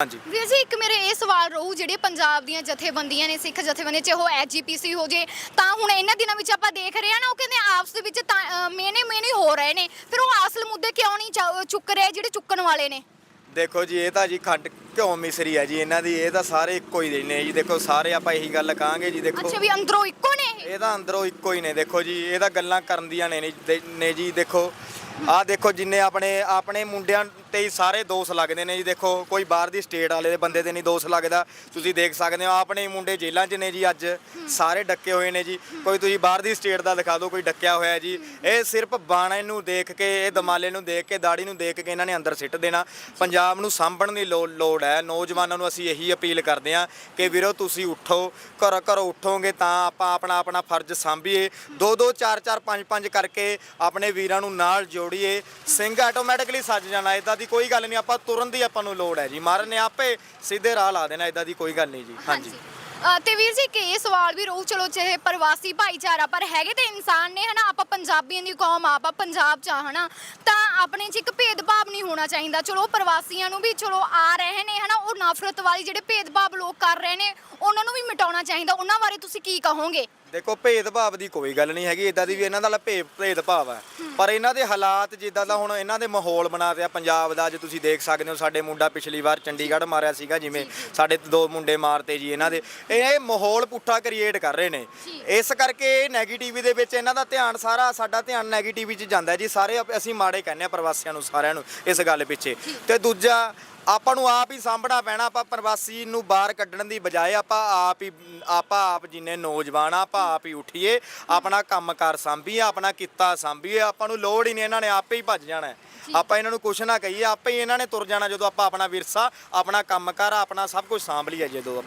ਹਾਂਜੀ। ਵੀਰ ਜੀ ਇੱਕ ਮੇਰੇ ਇਹ ਸਵਾਲ ਰਹੂ ਜਿਹੜੇ ਪੰਜਾਬ ਦੀਆਂ ਜਥੇਬੰਦੀਆਂ ਨੇ ਸਿੱਖ ਜਥੇਬੰਦੀਆਂ ਚਾਹੇ ਉਹ ਐਜੀਪੀਸੀ ਹੋ ਜੇ ਤਾਂ ਹੁਣ ਇਹਨਾਂ ਦਿਨਾਂ ਵਿੱਚ ਆਪਾਂ ਦੇਖ ਰਹੇ ਹਾਂ ਨਾ ਉਹ ਕਹਿੰਦੇ ਆਪਸ ਦੇ ਵਿੱਚ ਮੇਨੇ ਮੇਨੇ ਹੋ ਰਹੇ ਨੇ। ਫਿਰ ਉਹ ਅਸਲ ਮੁੱਦੇ ਕਿਉਂ ਨਹੀਂ ਚਾ- ਚੁੱਕ ਰਹੇ ਜਿਹੜੇ ਚੁੱਕਣ ਵਾਲੇ ਨੇ? ਦੇਖੋ ਜੀ ਇਹ ਤਾਂ ਜੀ ਖੰਡ ਘਿਓ ਮਿਸਰੀ ਹੈ ਜੀ ਇਹਨਾਂ ਦੀ ਇਹ ਤਾਂ ਸਾਰੇ ਇੱਕੋ ਹੀ ਨੇ ਜੀ। ਦੇਖੋ ਸਾਰੇ ਆਪਾਂ ਇਹੀ ਗੱਲ ਕਹਾਂਗੇ ਜੀ ਦੇਖੋ। ਅੱਛਾ ਵੀ ਅੰਦਰੋਂ ਇੱਕੋ ਨੇ ਇਹ? ਇਹ ਤਾਂ ਅੰਦਰੋਂ ਇੱਕੋ ਹੀ ਨੇ ਦੇਖੋ ਜੀ ਇਹ ਤਾਂ ਗੱਲਾਂ ਕਰਨ ਦੀਆਂ ਨੇ ਨੀ- ਦੇ- ਨੇ ਜੀ ਦੇਖੋ। ਆਹ ਦੇਖੋ ਜਿੰਨੇ ਆਪਣੇ ਆਪਣੇ ਮੁੰਡਿਆਂ ਤੇ ਹੀ ਸਾਰੇ ਦੋਸ਼ ਲੱਗਦੇ ਨੇ ਜੀ। ਦੇਖੋ, ਕੋਈ ਬਾਹਰ ਦੀ ਸਟੇਟ ਵਾਲੇ ਦੇ ਬੰਦੇ ਤੇ ਨਹੀਂ ਦੋਸ਼ ਲੱਗਦਾ। ਤੁਸੀਂ ਦੇਖ ਸਕਦੇ ਹੋ, ਆਪਣੇ ਹੀ ਮੁੰਡੇ ਜੇਲ੍ਹਾਂ 'ਚ ਨੇ ਜੀ ਅੱਜ। ਸਾਰੇ ਡੱਕੇ ਹੋਏ ਨੇ ਜੀ। ਕੋਈ ਤੁਸੀਂ ਬਾਹਰ ਦੀ ਸਟੇਟ ਦਾ ਦਿਖਾ ਦਿਓ, ਕੋਈ ਡੱਕਿਆ ਹੋਇਆ ਜੀ। ਇਹ ਸਿਰਫ ਬਾਣੇ ਨੂੰ ਦੇਖ ਕੇ, ਇਹ ਦਮਾਲੇ ਨੂੰ ਦੇਖ ਕੇ, ਦਾੜੀ ਨੂੰ ਦੇਖ ਕੇ ਇਹਨਾਂ ਨੇ ਅੰਦਰ ਸਿੱਟ ਦੇਣਾ। ਪੰਜਾਬ ਨੂੰ ਸਾਂਭਣ ਦੀ ਲੋ- ਲੋੜ ਹੈ। ਨੌਜਵਾਨਾਂ ਨੂੰ ਅਸੀਂ ਇਹੀ ਅਪੀਲ ਕਰਦੇ ਹਾਂ ਕਿ ਵੀਰੋ, ਤੁਸੀਂ ਉੱਠੋ। ਘਰੋਂ ਘਰੋਂ ਉੱਠੋਗੇ ਤਾਂ ਆਪਾਂ ਆਪਣਾ ਆਪਣਾ ਫਰਜ਼ ਸਾਂਭੀਏ। ਦੋ ਦੋ, ਚਾਰ ਚਾਰ, ਪੰਜ ਪੰਜ ਕਰਕੇ ਆਪਣੇ ਵੀਰਾਂ ਨੂੰ ਨਾਲ ਜੋੜੀਏ। ਸਿੰਘ ਆਟੋਮੈਟਿਕਲੀ ਸੱਜ ਜਾਣਾ। ਇਦਾਂ ਦੀ ਕੋਈ ਗੱਲ ਨਹੀਂ ਆਪਾਂ ਤੁਰਨ ਦੀ ਆਪਾਂ ਨੂੰ ਲੋੜ ਹੈ ਜੀ। ਮਹਾਰਾਜ ਨੇ ਆਪੇ ਸਿੱਧੇ ਰਾਹ ਲਾ ਦੇਣਾ ਇਦਾਂ ਦੀ ਕੋਈ ਗੱਲ ਨਹੀਂ ਜੀ। ਹਾਂਜੀ। ਅ, ਤੇ ਵੀਰ ਜੀ ਕਿ ਇਹ ਸਵਾਲ ਵੀ ਰਹੂ ਚਲੋ ਚਾਹੇ ਪ੍ਰਵਾਸੀ ਭਾਈਚਾਰਾ ਪਰ ਹੈਗੇ ਤੇ ਇਨਸਾਨ ਨੇ ਹਨਾ? ਆਪਾਂ ਪੰਜਾਬੀਆਂ ਦੀ ਕੌਮ ਆ, ਆਪਾਂ ਪੰਜਾਬ ਚ ਆ ਹਨਾ? ਤਾਂ ਆਪਣੇ ਚ ਇੱਕ ਭੇਦਭਾਵ ਨਹੀਂ ਹੋਣਾ ਚਾਹੀਦਾ। ਚਲੋ ਪ੍ਰਵਾਸੀਆਂ ਨੂੰ ਵੀ ਚਲੋ ਆ ਰਹੇ ਨੇ ਹਨਾ? ਉਹ ਨਫ਼ਰਤ ਵਾਲੀ ਜਿਹੜੇ ਭੇਦਭਾਵ ਲੋਕ ਕਰ ਰਹੇ ਨੇ ਉਹਨਾਂ ਨੂੰ ਵੀ ਮਿਟਾਉਣਾ ਚਾਹੀਦਾ। ਉਹਨਾਂ ਬਾਰੇ ਤੁਸੀਂ ਕੀ ਕਹੋਗੇ? ਦੇਖੋ ਭੇਦਭਾਵ ਦੀ ਕੋਈ ਗੱਲ ਨਹੀਂ ਹੈਗੀ ਇਦਾਂ ਦੀ ਵੀ ਇਹਨਾਂ ਦਾ ਭੇਦ ਭੇਦਭਾਵ ਹੈ। ਪਰ ਇਹਨਾਂ ਦੇ ਹਾਲਾਤ ਜਿੱਦਾਂ ਦਾ ਹੁਣ ਇਹਨਾਂ ਦੇ ਮਾਹੌਲ ਬਣਾ ਦਿਆ ਪੰਜਾਬ ਦਾ ਅੱਜ ਤੁਸੀਂ ਦੇਖ ਸਕਦੇ ਹੋ ਸਾਡੇ ਮੁੰਡਾ ਪਿਛਲੀ ਵਾਰ ਚੰਡੀਗੜ੍ਹ ਮਾਰਿਆ ਸੀਗਾ ਜਿਵੇਂ ਸਾਡੇ ਦੋ ਮੁੰਡੇ ਮਾਰਤੇ ਜੀ ਇਹਨਾਂ ਦੇ। ਇਹ ਮਾਹੌਲ ਪੁੱਠਾ ਕ੍ਰੀਏਟ ਕਰ ਰਹੇ ਨੇ। ਜੀ। ਇਸ ਕਰਕੇ ਨੈਗੇਟਿਵ ਦੇ ਵਿੱਚ ਇਹਨਾਂ ਦਾ ਧਿਆਨ ਸਾਰਾ ਸਾਡਾ ਧਿਆਨ ਨੈਗੇਟਿਵ 'ਚ ਜਾਂਦਾ ਜੀ। ਸਾਰੇ ਅਸੀਂ ਮਾੜੇ ਕਹਿੰਦੇ ਆ ਪ੍ਰਵਾਸੀਆਂ ਨੂੰ ਸਾਰਿਆਂ ਨੂੰ ਇਸ ਗੱਲ ਪਿੱਛੇ। ਤੇ ਦੂਜਾ ਆਪਾਂ ਨੂੰ ਆਪ ਹੀ ਸਾਂਭਣਾ ਪੈਣਾ ਆਪਾਂ ਪ੍ਰਵਾਸੀ ਨੂੰ ਬਾਹਰ ਕੱਢਣ ਦੀ ਬਜਾਏ ਆਪਾਂ ਆਪ ਹੀ ਆਪਾਂ ਆਪ ਜਿੰਨੇ ਨੌਜਵਾਨ ਆ ਆਪਾਂ ਆਪ ਹੀ ਉੱਠੀਏ ਆਪਣਾ ਕੰਮਕਾਰ ਸਾਂਭੀਏ ਆਪਣਾ ਕਿੱਤਾ ਸਾਂਭੀਏ ਆਪਾਂ ਨੂੰ ਲੋੜ ਹੀ ਨਹੀਂ ਇਹਨਾਂ ਨੇ ਆਪੇ ਹੀ ਭੱਜ ਜਾਣਾ। ਆਪਾਂ ਇਹਨਾਂ ਨੂੰ ਕੁਛ ਨਾ ਕਹੀਏ ਆਪੇ ਹੀ ਇਹਨਾਂ ਨੇ ਤੁਰ ਜਾਣਾ ਜਦੋਂ ਆਪਾਂ ਆਪਣਾ ਵਿਰਸਾ ਆਪਣਾ ਕੰਮਕਾਰ ਆਪਣਾ ਸਭ ਕੁਝ ਸਾਂਭ ਲਈਏ ਜਦੋਂ